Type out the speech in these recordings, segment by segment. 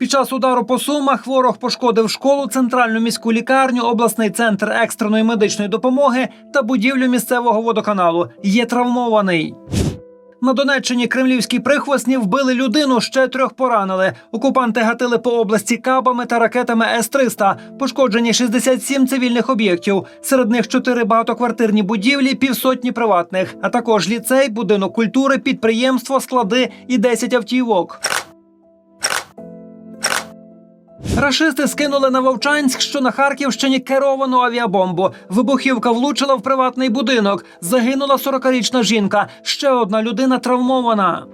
Під час удару по сумах ворог пошкодив школу, центральну міську лікарню, обласний центр екстреної медичної допомоги та будівлю місцевого водоканалу. Є травмований. На Донеччині кремлівські прихвостні вбили людину, ще трьох поранили. Окупанти гатили по області кабами та ракетами С-300. Пошкоджені 67 цивільних об'єктів. Серед них чотири багатоквартирні будівлі, півсотні приватних, а також ліцей, будинок культури, підприємство, склади і 10 автівок. Рашисти скинули на Вовчанськ, що на Харківщині керовану авіабомбу. Вибухівка влучила в приватний будинок. Загинула 40-річна жінка. Ще одна людина травмована.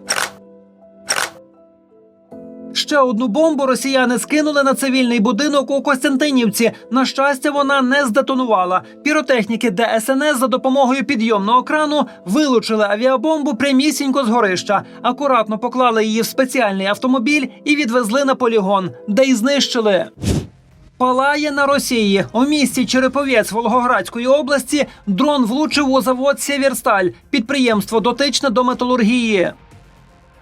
Ще одну бомбу росіяни скинули на цивільний будинок у Костянтинівці. На щастя, вона не здетонувала. Піротехніки ДСНС за допомогою підйомного крану вилучили авіабомбу прямісінько з горища. Акуратно поклали її в спеціальний автомобіль і відвезли на полігон, де й знищили. Палає на Росії у місті Череповець Волгоградської області. Дрон влучив у завод Сєвєрсталь, підприємство дотичне до металургії.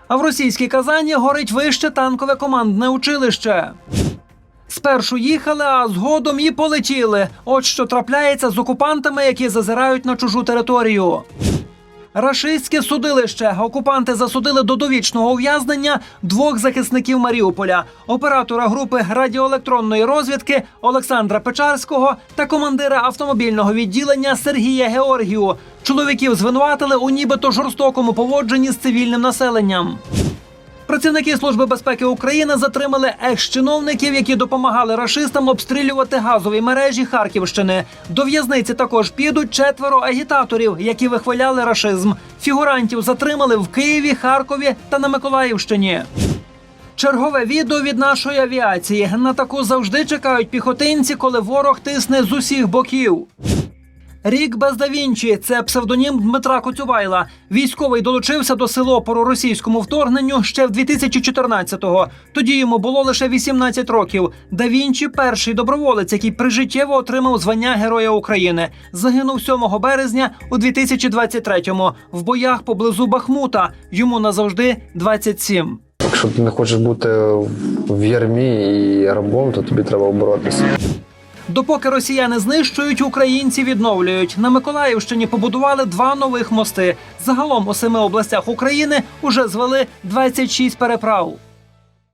А в російській Казані горить вище танкове командне училище. Спершу їхали, а згодом і полетіли. От що трапляється з окупантами, які зазирають на чужу територію. Рашистське судилище. Окупанти засудили до довічного ув'язнення двох захисників Маріуполя: оператора групи радіоелектронної розвідки Олександра Печарського та командира автомобільного відділення Сергія Георгію. Чоловіків звинуватили у нібито жорстокому поводженні з цивільним населенням. Працівники Служби безпеки України затримали екс-чиновників, які допомагали рашистам обстрілювати газові мережі Харківщини. До в'язниці також підуть четверо агітаторів, які вихваляли рашизм. Фігурантів затримали в Києві, Харкові та на Миколаївщині. Чергове відео від нашої авіації. На таку завжди чекають піхотинці, коли ворог тисне з усіх боків. Рік без да Вінчі – це псевдонім Дмитра Коцювайла. Військовий долучився до село по російському вторгненню ще в 2014-го. Тоді йому було лише 18 років. Да Вінчі – перший доброволець, який прижиттєво отримав звання Героя України. Загинув 7 березня у 2023-му в боях поблизу Бахмута. Йому назавжди 27. Якщо ти не хочеш бути в ярмі і рабом, то тобі треба боротися. Допоки росіяни знищують, українці відновлюють. На Миколаївщині побудували два нових мости. Загалом у семи областях України уже звели 26 переправ.